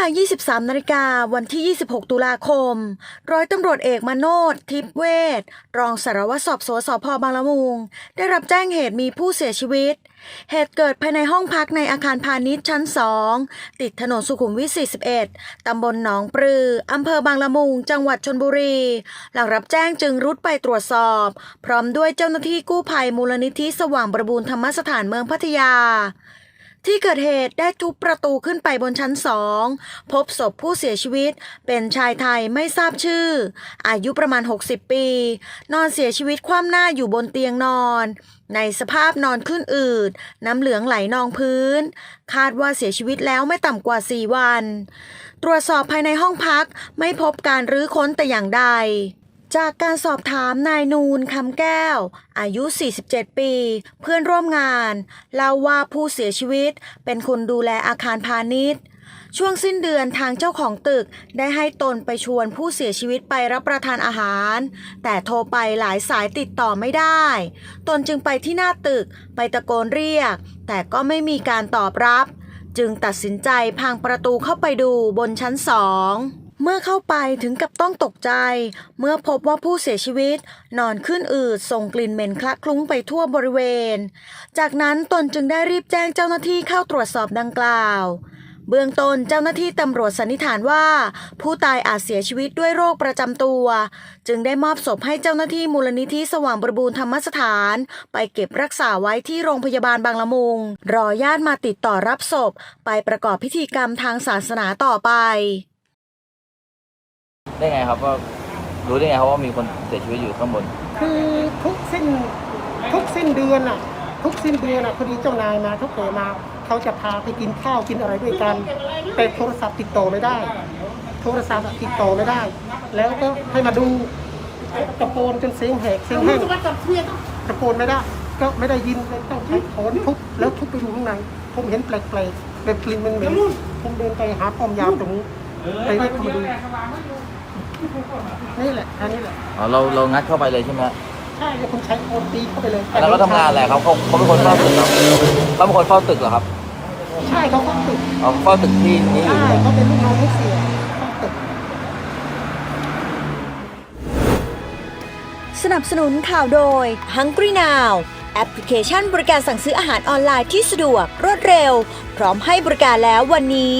ลา 23 นาฬิกาวันที่ 26 ตุลาคม ร้อยตำรวจเอกมโนดทิพเวทรองสารวัตรสอบสวนสพบางละมุง ได้รับแจ้งเหตุมีผู้เสียชีวิต เหตุเกิดภายในห้องพักในอาคารพาณิชย์ชั้น 2 ติดถนนสุขุมวิท 41 ตำบลหนองปลือ อำเภอบางละมุง จังหวัดชนบุรี หลังรับแจ้งจึงรุดไปตรวจสอบ พร้อมด้วยเจ้าหน้าที่กู้ภัยมูลนิธิสว่างบรบูรณ์ธรรมสถานเมืองพัทยา ที่เกิดเหตุได้ทุบประตูขึ้นไปบนชั้นสองพบศพผู้เสียชีวิตเป็นชายไทยไม่ทราบชื่อ อายุประมาณ 60 ปี นอนเสียชีวิตคว่ำหน้าอยู่บนเตียงนอน ในสภาพนอนขึ้นอืด น้ำเหลืองไหลนองพื้น คาดว่าเสียชีวิตแล้วไม่ต่ำกว่า 4 วัน ตรวจสอบภายในห้องพักไม่พบการรื้อค้นแต่อย่างใด จากการสอบถามนายนูนคำแก้ว อายุ 47 ปี เพื่อนร่วมงานเล่าว่าผู้เสียชีวิตเป็นคนดูแลอาคารพาณิชย์ ช่วงสิ้นเดือนทางเจ้าของตึกได้ให้ตนไปชวนผู้เสียชีวิตไปรับประทานอาหาร แต่โทรไปหลายสายติดต่อไม่ได้ ตนจึงไปที่หน้าตึกไปตะโกนเรียก แต่ก็ไม่มีการตอบรับ จึงตัดสินใจพังประตูเข้าไปดูบนชั้นสอง เมื่อเข้าไปถึงกับต้องตกใจ เมื่อพบว่าผู้เสียชีวิต นอนขึ้นอืดส่งกลิ่นเหม็นคละคลุ้งไปทั่วบริเวณ จากนั้นตนจึงได้รีบแจ้งเจ้าหน้าที่เข้าตรวจสอบดังกล่าว เบื้องต้นเจ้าหน้าที่ตำรวจสันนิษฐานว่า ผู้ตายอาจเสียชีวิตด้วยโรคประจำตัว จึงได้มอบศพให้เจ้าหน้าที่มูลนิธิสว่างบริบูรณ์ธรรมสถาน ไปเก็บรักษาไว้ที่โรงพยาบาลบางละมุง รอญาติมาติดต่อรับศพ ไปประกอบพิธีกรรมทางศาสนาต่อไป ได้ไงครับว่ารู้ได้ไงครับว่ามีคนเสียชีวิตอยู่ข้างบน คือทุกสิ้นทุกสิ้นเดือนอะ ทุกสิ้นเดือนอะพอดีเจ้านายมาเขาเกิดมาเขาจะพาไปกินข้าวกินอะไรด้วยกันแต่โทรศัพท์ติดต่อไม่ได้ โทรศัพท์ติดต่อไม่ได้ แล้วก็ให้มาดูตะโกนจนเสียงแหกเสียงแห้งตะโกนไม่ได้ ก็ไม่ได้ยินเลยต้องใช้ค้อนทุบแล้วทุบไปดูข้างในผมเห็นแปลกๆแบบกลิ่นมันเหม็นผมเดินไปหาป้อมยามตรงนี้ไปเรียกเขามาดู นี่แหละอันนี้แหละ อ๋อเราเรางัดเข้าไปเลยใช่ไหมฮะใช่แล้วคุณใช้โอนตีเข้าไปเลยอันนั้นเขาทำงานอะไรครับเขาเขาเป็นคนเฝ้าตึกเหรอเขาเป็นคนเฝ้าตึกเหรอครับใช่เขาก็ตึกอ๋อเฝ้าตึกที่นี้อยู่ใช่เขาเป็นลูกน้องลูกเสียเขาตึก สนับสนุนข่าวโดย Hungry Now แอปพลิเคชันบริการสั่งซื้ออาหารออนไลน์ที่สะดวก รวดเร็ว พร้อมให้บริการแล้ววันนี้